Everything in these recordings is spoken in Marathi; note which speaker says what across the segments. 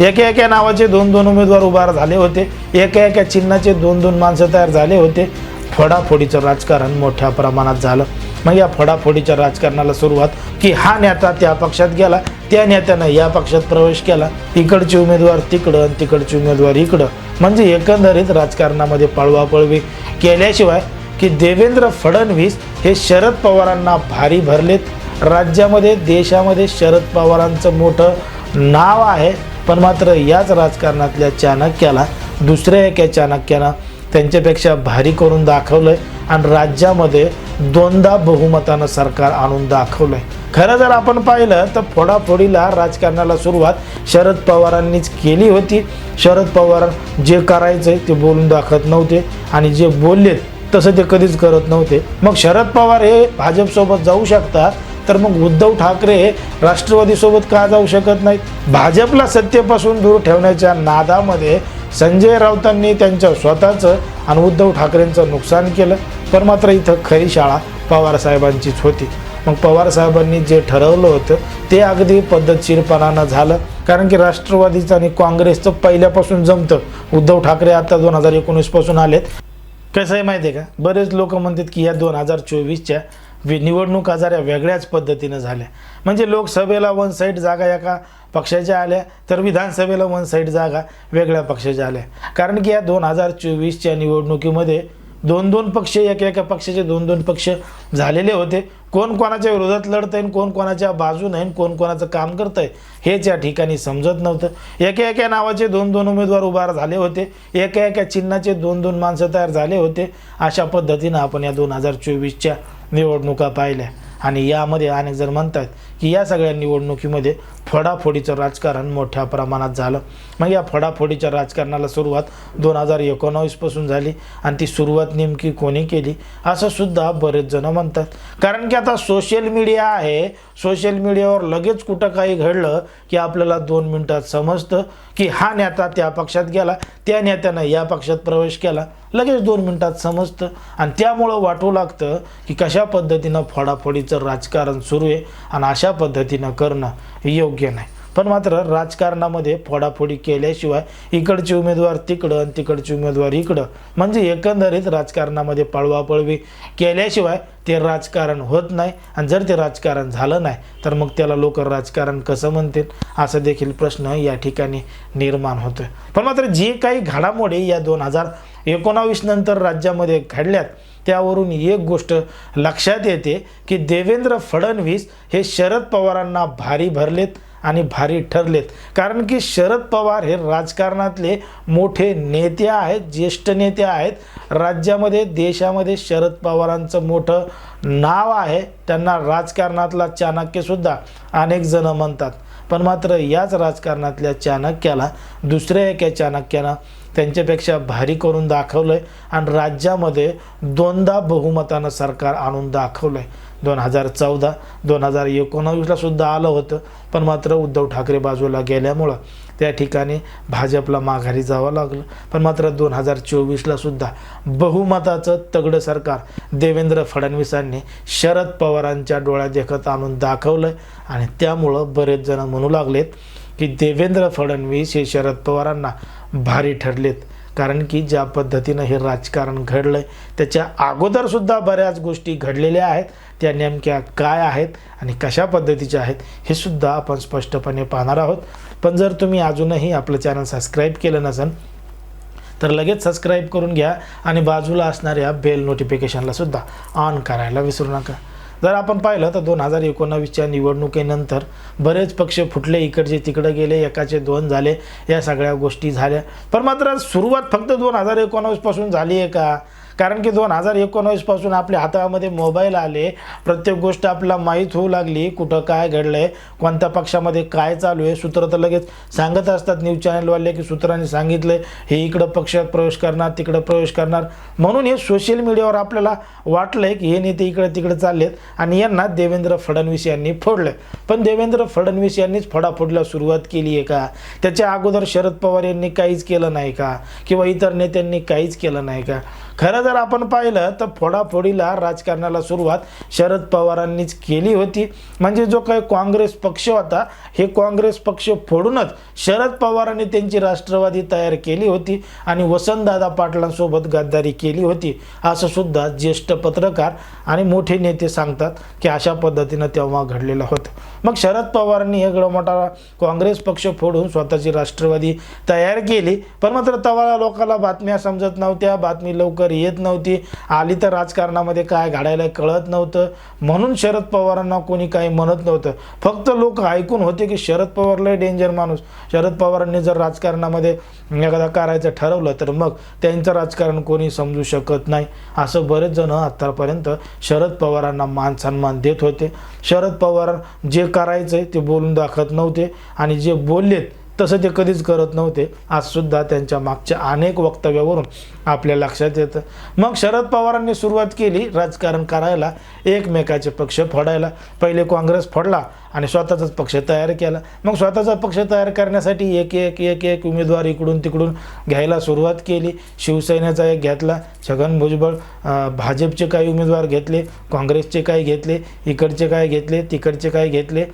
Speaker 1: एका एका नावाचे दोन दोन उमेदवार उभार झाले होते. एका एका चिन्हाचे दोन दोन माणसं तयार झाले होते. फोडाफोडीचं राजकारण मोठ्या प्रमाणात झालं. मग या फोडाफोडीच्या राजकारणाला सुरुवात की हा नेता त्या पक्षात गेला त्या नेत्यानं या पक्षात प्रवेश केला. इकडचे उमेदवार तिकडं आणि तिकडचे उमेदवार इकडं. म्हणजे एकंदरीत राजकारणामध्ये पळवापळवी केल्याशिवाय की देवेंद्र फडणवीस हे शरद पवारांना भारी भरलेत. राज्यामध्ये देशामध्ये शरद पवारांचं मोठं नाव आहे. पण मात्र याच राजकारणातल्या चाणक्याला दुसऱ्या एका चाणक्यानं त्यांच्यापेक्षा भारी करून दाखवलंय आणि राज्यामध्ये दोनदा बहुमतानं सरकार आणून दाखवलंय. खरं जर आपण पाहिलं तर फोडाफोडीला राजकारणाला सुरुवात शरद पवारांनीच केली होती. शरद पवार जे करायचंय ते बोलून दाखवत नव्हते आणि जे बोललेत तसं ते कधीच करत नव्हते. मग शरद पवार हे भाजपसोबत जाऊ शकतात तर मग उद्धव ठाकरे राष्ट्रवादीसोबत का जाऊ शकत नाहीत? भाजपला सत्तेपासून दूर ठेवण्याच्या नादामध्ये संजय राऊतांनी त्यांच्या स्वतःचं आणि उद्धव ठाकरेंचं नुकसान केलं. पण मात्र इथं खरी शाळा पवारसाहेबांचीच होती. मग पवार साहेबांनी जे ठरवलं होतं ते अगदी पद्धतशीरपणानं झालं. कारण की राष्ट्रवादीचं आणि काँग्रेसचं पहिल्यापासून जमतं. उद्धव ठाकरे आता दोन हजार एकोणीसपासून आलेत. कसं आहे माहिती आहे का? बरेच लोक म्हणतात की या दोन हजार चोवीसच्या वि निवडणुका जरा वेगळ्याच पद्धतीनं झाल्या. म्हणजे लोकसभेला वन साईड जागा एका पक्षाच्या आल्या तर विधानसभेला वन साईड जागा वेगळ्या पक्षाच्या आल्या. कारण की या दोन हजार चोवीसच्या निवडणुकीमध्ये दोन दोन पक्ष एक एका पक्षाचे दोन दोन पक्ष झालेले होते. कोण कोणाच्या विरोधात लढत आहे कोण कोणाच्या बाजून आहे कोण कोणाचं काम करत आहे हेच या ठिकाणी समजत नव्हतं. एका एका नावाचे दोन दोन उमेदवार उभार झाले होते. एका एका चिन्हाचे दोन दोन माणसं तयार झाले होते. अशा पद्धतीनं आपण या दोन हजार चोवीसच्या निवडणुका पाहिल्या. आणि यामध्ये अनेक जण म्हणतात की या सगळ्या निवडणुकीमध्ये फोडाफोडीचं राजकारण मोठ्या प्रमाणात झालं. मग या फोडाफोडीच्या राजकारणाला सुरुवात दोन हजार एकोणावीसपासून झाली आणि ती सुरुवात नेमकी कोणी केली असं सुद्धा बरेच जण म्हणतात. कारण की आता सोशल मीडिया आहे. सोशल मीडियावर लगेच कुठं काही घडलं की आपल्याला दोन मिनटात समजतं की हा नेता त्या पक्षात गेला त्या नेत्यानं या पक्षात प्रवेश केला. लगेच दोन मिनटात समजतं आणि त्यामुळं वाटू लागतं की कशा पद्धतीनं फोडाफोडीचं राजकारण सुरू आहे आणि अशा पद्धतीनं करणं योग्य नाही. पण मात्र राजकारणामध्ये फोडाफोडी केल्याशिवाय इकडचे उमेदवार तिकडं आणि तिकडचे उमेदवार इकडं म्हणजे एकंदरीत राजकारणामध्ये पळवापळवी केल्याशिवाय ते राजकारण होत नाही. आणि जर ते राजकारण झालं नाही तर मग त्याला लोक राजकारण कसं म्हणतील? असा देखील प्रश्न या ठिकाणी निर्माण होतोय. पण मात्र जे काही घडामोडी या दोन हजार एकोणावीस नंतर राज्यामध्ये घडल्यात त्यावरून एक गोष्ट लक्षात येते की देवेंद्र फडणवीस हे शरद पवारांना भारी भरलेत आणि भारी ठरलेत. कारण की शरद पवार हे राजकारणातले मोठे नेते आहेत ज्येष्ठ नेते आहेत. राज्यामध्ये देशामध्ये शरद पवारांचं मोठं नाव आहे. त्यांना राजकारणातला चाणक्यसुद्धा अनेक जणं म्हणतात. पण मात्र याच राजकारणातल्या चाणक्याला दुसऱ्या एका चाणक्यानं त्यांच्यापेक्षा भारी करून दाखवलं आहे आणि राज्यामध्ये दोनदा बहुमतानं सरकार आणून दाखवलं आहे दोन हजार चौदा दोन हजार एकोणावीसला सुद्धा आलं होतं पण मात्र उद्धव ठाकरे बाजूला गेल्यामुळं त्या ठिकाणी भाजपला माघारी जावं लागलं. पण मात्र दोन हजार चोवीसला सुद्धा बहुमताचं तगडं सरकार देवेंद्र फडणवीसांनी शरद पवारांच्या डोळ्या देखत आणून दाखवलं आणि त्यामुळं बरेच जण म्हणू लागलेत की देवेंद्र फडणवीस हे शरद पवारांना भारी ठरलेत. कारण की ज्या पद्धतीनं हे राजकारण घडलं आहे त्याच्या अगोदरसुद्धा बऱ्याच गोष्टी घडलेल्या आहेत. त्या नेमक्या काय आहेत आणि कशा पद्धतीच्या आहेत हे सुद्धा आपण स्पष्टपणे पाहणार आहोत. पण जर तुम्ही अजूनही आपलं चॅनल सबस्क्राईब केलं नसेल तर लगेच सबस्क्राईब करून घ्या आणि बाजूला असणाऱ्या बेल नोटिफिकेशनला सुद्धा ऑन करायला विसरू नका. जर आपण पाहिलं तर दोन हजार एकोणावीसच्या निवडणुकीनंतर बरेच पक्ष फुटले इकडचे तिकडे गेले एकाचे दोन झाले या सगळ्या गोष्टी झाल्या. पण मात्र सुरुवात फक्त दोन हजार एकोणावीसपासून झाली आहे का? कारण की दोन हजार एकोणावीसपासून आपल्या हातामध्ये मोबाईल आले. प्रत्येक गोष्ट आपल्याला माहीत होऊ लागली कुठं काय घडलं आहे कोणत्या पक्षामध्ये काय चालू आहे सूत्र तर लगेच सांगत असतात न्यूज चॅनलवाले की सूत्रांनी सांगितलं हे इकडं पक्षात प्रवेश करणार तिकडं प्रवेश करणार. म्हणून हे सोशल मीडियावर आपल्याला वाटलं आहे की हे नेते इकडे तिकडे चाललेत आणि यांना देवेंद्र फडणवीस यांनी फोडलं पण देवेंद्र फडणवीस यांनीच फडाफोडला सुरुवात केली आहे का? त्याच्या अगोदर शरद पवार यांनी काहीच केलं नाही का? किंवा इतर नेत्यांनी काहीच केलं नाही का? खरं जर आपण पाहिलं तर फोडाफोडीला राजकारणाला सुरुवात शरद पवारांनीच केली होती. म्हणजे जो काही काँग्रेस पक्ष होता हे काँग्रेस पक्ष फोडूनच शरद पवारांनी त्यांची राष्ट्रवादी तयार केली होती आणि वसंतदादा पाटलांसोबत गद्दारी केली होती. असं सुद्धा ज्येष्ठ पत्रकार आणि मोठे नेते सांगतात की अशा पद्धतीनं तेव्हा घडलेलं होतं. मग शरद पवारांनी हे मोठा काँग्रेस पक्ष फोडून स्वतःची राष्ट्रवादी तयार केली. पण मात्र तवाला लोकांना बातम्या समजत नव्हत्या. बातमी लवकर येत नव्हती. आली तर राजकारणामध्ये काय घडायला कळत नव्हतं. म्हणून शरद पवारांना कोणी काही म्हणत नव्हतं. फक्त लोक ऐकून होते की शरद पवारलाही डेंजर माणूस. शरद पवारांनी जर राजकारणामध्ये एखादा करायचं ठरवलं तर मग त्यांचं राजकारण कोणी समजू शकत नाही. असं बरेच जण आत्तापर्यंत शरद पवारांना मान सन्मान देत होते. शरद पवार जे करायचं ते बोलून दाखवत नव्हते आणि जे बोललेत तसं ते कधीच करत नव्हते. आजसुद्धा त्यांच्या मागच्या अनेक वक्तव्यावरून आपल्या लक्षात येतं. मग शरद पवारांनी सुरुवात केली राजकारण करायला. एकमेकाचे पक्ष फोडायला. पहिले काँग्रेस फोडला आणि स्वतःचाच पक्ष तयार केला. मग स्वतःचा पक्ष तयार करण्यासाठी एक एक एक एक उमेदवार इकडून तिकडून घ्यायला सुरुवात केली. शिवसेनेचा एक घेतला. छगन भुजबळ भाजपचे काही उमेदवार घेतले. काँग्रेसचे काही घेतले. इकडचे काय घेतले. तिकडचे काय घेतले.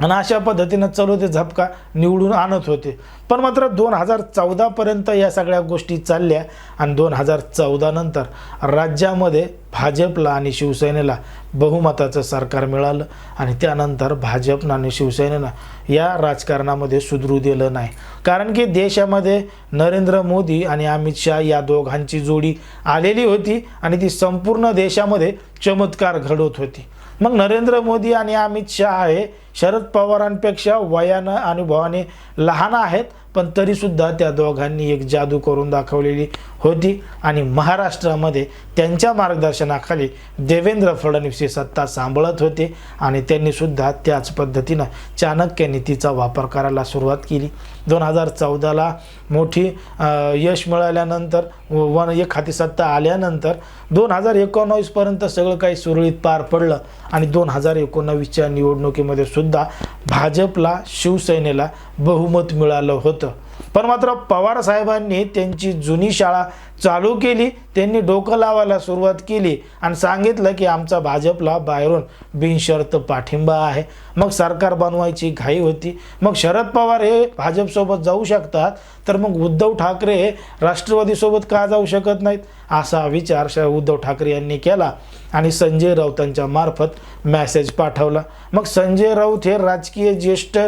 Speaker 1: आणि अशा पद्धतीनं चालू ते झपका निवडून आणत होते. पण मात्र दोन हजार चौदापर्यंत या सगळ्या गोष्टी चालल्या आणि दोन हजार चौदानंतर राज्यामध्ये भाजपला आणि शिवसेनेला बहुमताचं सरकार मिळालं आणि त्यानंतर भाजपनं आणि शिवसेनेनं या राजकारणामध्ये सुधरू दिलं नाही. कारण की देशामध्ये नरेंद्र मोदी आणि अमित शहा या दोघांची जोडी आलेली होती आणि ती संपूर्ण देशामध्ये चमत्कार घडवत होती. मग नरेंद्र मोदी आणि अमित शहा हे शरद पवारांपेक्षा वयानं अनुभवाने लहान आहेत पण तरीसुद्धा त्या दोघांनी एक जादू करून दाखवलेली होती. आणि महाराष्ट्रामध्ये त्यांच्या मार्गदर्शनाखाली देवेंद्र फडणवीस ही सत्ता सांभाळत होते आणि त्यांनीसुद्धा त्याच पद्धतीनं चाणक्य नीतीचा वापर करायला सुरुवात केली. दोन हजार चौदाला मोठी यश मिळाल्यानंतर व- वन एक हाती सत्ता आल्यानंतर दोन हजार एकोणावीसपर्यंत सगळं काही सुरळीत पार पडलं आणि दोन हजार एकोणावीसच्या निवडणुकीमध्ये सुद्धा भाजपला शिवसेनेला बहुमत मिळालं होतं. पण मात्र पवार साहेबांनी त्यांची जुनी शाळा चालू केली त्यांनी डोकं लावायला सुरुवात केली आणि सांगितलं की आमचा भाजपला बाहेरून बिनशर्त पाठिंबा आहे. मग सरकार बनवायची घाई होती. मग शरद पवार हे भाजपसोबत जाऊ शकतात तर मग उद्धव ठाकरे हे राष्ट्रवादीसोबत का जाऊ शकत नाहीत? असा विचार श उद्धव ठाकरे यांनी केला आणि संजय राऊतांच्या मार्फत मॅसेज पाठवला. मग संजय राऊत हे राजकीय ज्येष्ठ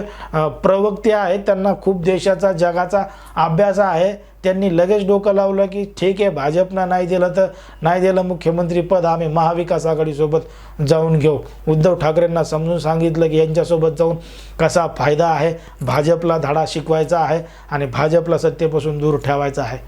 Speaker 1: प्रवक्ते आहेत. त्यांना खूप देशाचा जगाचा अभ्यास आहे. त्यांनी लगेच डोकं लावलं की ठीक आहे भाजपनं नाही दिलं तर नाही दिलं मुख्यमंत्री पद आम्ही महाविकास आघाडीसोबत जाऊन घेऊ. उद्धव ठाकरेंना समजून सांगितलं की यांच्यासोबत जाऊन कसा फायदा आहे? भाजपला धडा शिकवायचा आहे आणि भाजपला सत्तेपासून दूर ठेवायचा आहे.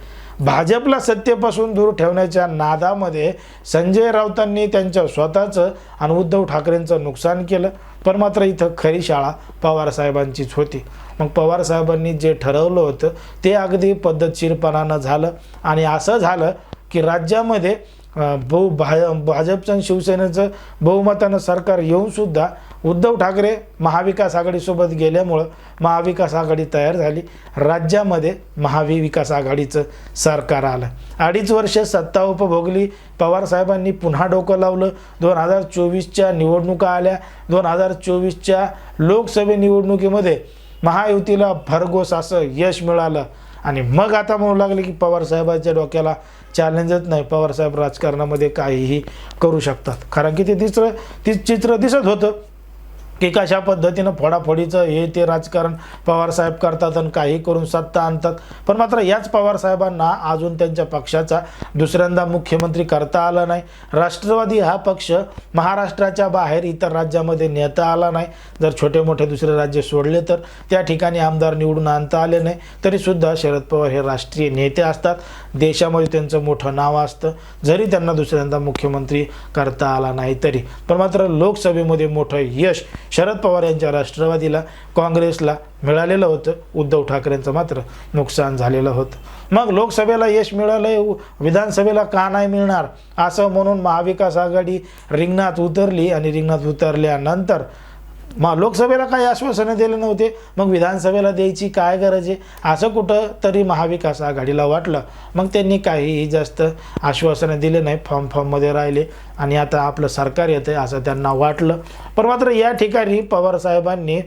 Speaker 1: भाजपला सत्तेपासून दूर ठेवण्याच्या नादामध्ये संजय राऊतांनी त्यांच्या स्वतःचं आणि उद्धव ठाकरेंचं नुकसान केलं पण मात्र इथं खरी शाळा पवारसाहेबांचीच होती. मग पवारसाहेबांनी जे ठरवलं होतं ते अगदी पद्धतशीरपणानं झालं आणि असं झालं की राज्यामध्ये बहु भाजपचं आणि शिवसेनेचं बहुमतानं सरकार येऊनसुद्धा उद्धव ठाकरे महाविकास आघाडीसोबत गेल्यामुळं महाविकास आघाडी तयार झाली. राज्यामध्ये महाविकास आघाडीचं सरकार आलं. अडीच वर्ष सत्ता उपभोगली. पवारसाहेबांनी पुन्हा डोकं लावलं. दोन हजार चोवीसच्या निवडणुका आल्या. दोन हजार चोवीसच्या लोकसभे निवडणुकीमध्ये महायुतीला भरघोस असं यश मिळालं. आणि मग आता म्हणू लागले की पवारसाहेबांच्या डोक्याला चॅलेंजच नाही. पवारसाहेब राजकारणामध्ये काहीही करू शकतात. कारण की ते तिसरं ती चित्र दिसत होतं. की कशा पद्धतीनं फोडाफोडीचं हे ते राजकारण पवारसाहेब करतात आणि काही करून सत्ता आणतात. पण मात्र याच पवारसाहेबांना अजून त्यांच्या पक्षाचा दुसऱ्यांदा मुख्यमंत्री करता आला नाही. राष्ट्रवादी हा पक्ष महाराष्ट्राच्या बाहेर इतर राज्यामध्ये नेता आला नाही. जर छोटे मोठे दुसरे राज्य सोडले तर त्या ठिकाणी आमदार निवडून आणता आले नाही. तरीसुद्धा शरद पवार हे राष्ट्रीय नेते असतात. देशामध्ये त्यांचं मोठं नाव असतं. जरी त्यांना दुसऱ्यांदा मुख्यमंत्री करता आला नाही तरी पण मात्र लोकसभेमध्ये मोठं यश शरद पवार यांच्या राष्ट्रवादीला काँग्रेसला मिळालेलं होतं. उद्धव ठाकरेंचं मात्र नुकसान झालेलं होतं. मग लोकसभेला यश मिळालं विधानसभेला का नाही मिळणार? असं म्हणून महाविकास आघाडी रिंगणात उतरली आणि रिंगणात उतरल्यानंतर मग लोकसभेला काही आश्वासनं दिले नव्हते. मग विधानसभेला द्यायची काय गरज आहे? असं कुठं तरी महाविकास आघाडीला वाटलं. मग त्यांनी काहीही जास्त आश्वासनं दिले नाही. फॉर्म फॉर्ममध्ये राहिले आणि आता आपलं सरकार येतं आहे असं त्यांना वाटलं. पण मात्र या ठिकाणी पवारसाहेबांनी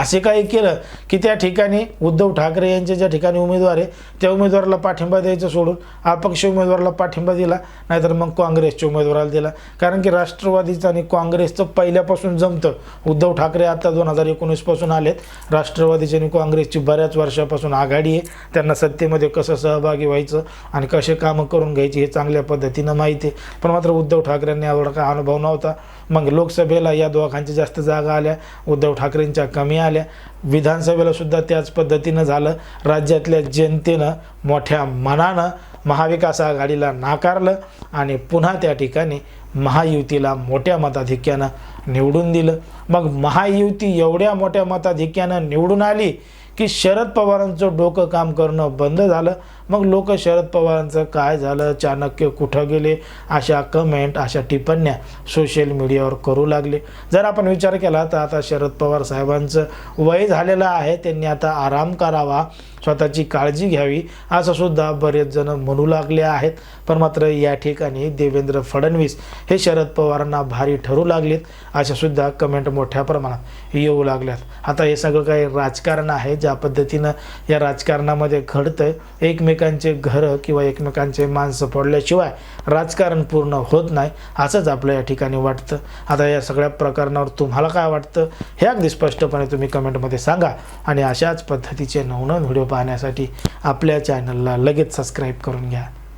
Speaker 1: असे काही केलं की त्या ठिकाणी उद्धव ठाकरे यांच्या ज्या ठिकाणी उमेदवार आहे त्या उमेदवाराला पाठिंबा द्यायचं सोडून अपक्ष उमेदवाराला पाठिंबा दिला नाहीतर मग काँग्रेसच्या उमेदवाराला दिला. कारण की राष्ट्रवादीचं आणि काँग्रेसचं पहिल्यापासून जमतं. उद्धव ठाकरे आता दोन हजार एकोणीसपासून आलेत. राष्ट्रवादीची आणि काँग्रेसची बऱ्याच वर्षापासून आघाडी आहे. त्यांना सत्तेमध्ये कसं सहभागी व्हायचं आणि कसे कामं करून घ्यायची हे चांगल्या पद्धतीनं माहिती आहे. पण मात्र उद्धव ठाकरेंनी एवढा काय अनुभव नव्हता. मग लोकसभेला या दोघांच्या जास्त जागा आल्या. उद्धव ठाकरेंच्या कमी आल्या. विधानसभेला सुद्धा त्याच पद्धतीनं झालं. राज्यातल्या जनतेनं मोठ्या मनानं महाविकास आघाडीला नाकारलं आणि पुन्हा त्या ठिकाणी महायुतीला मोठ्या मताधिक्यानं निवडून दिलं. मग महायुती एवढ्या मोठ्या मताधिक्यानं निवडून आली की शरद पवारांचं डोकं काम करणं बंद झालं. मग लोक शरद पवारांचं काय झालं? चाणक्य कुठं गेले? अशा कमेंट अशा टिप्पण्या सोशल मीडियावर करू लागले. जर आपण विचार केला तर आता शरद पवार साहेबांचं वय झालेलं आहे. त्यांनी आता आराम करावा स्वतःची काळजी घ्यावी असं सुद्धा बरेच जण म्हणू लागले आहेत. पण मात्र या ठिकाणी देवेंद्र फडणवीस हे शरद पवारांना भारी ठरू लागलेत अशा सुद्धा कमेंट मोठ्या प्रमाणात येऊ लागल्यात. आता हे सगळं काही राजकारण आहे. ज्या पद्धतीनं या राजकारणामध्ये घडतं एकमेकांचे घरं किंवा एकमेकांचे माणसं पडल्याशिवाय राजकारण पूर्ण होत नाही असंच आपल्या या ठिकाणी वाटतं. आता या सगळ्या प्रकरणावर तुम्हाला काय वाटतं हे अगदी स्पष्टपणे तुम्ही कमेंटमध्ये सांगा. आणि अशाच पद्धतीचे नवनवीन व्हिडिओ पाहण्यासाठी आपल्या चॅनलला लगेच सबस्क्राईब करून घ्या.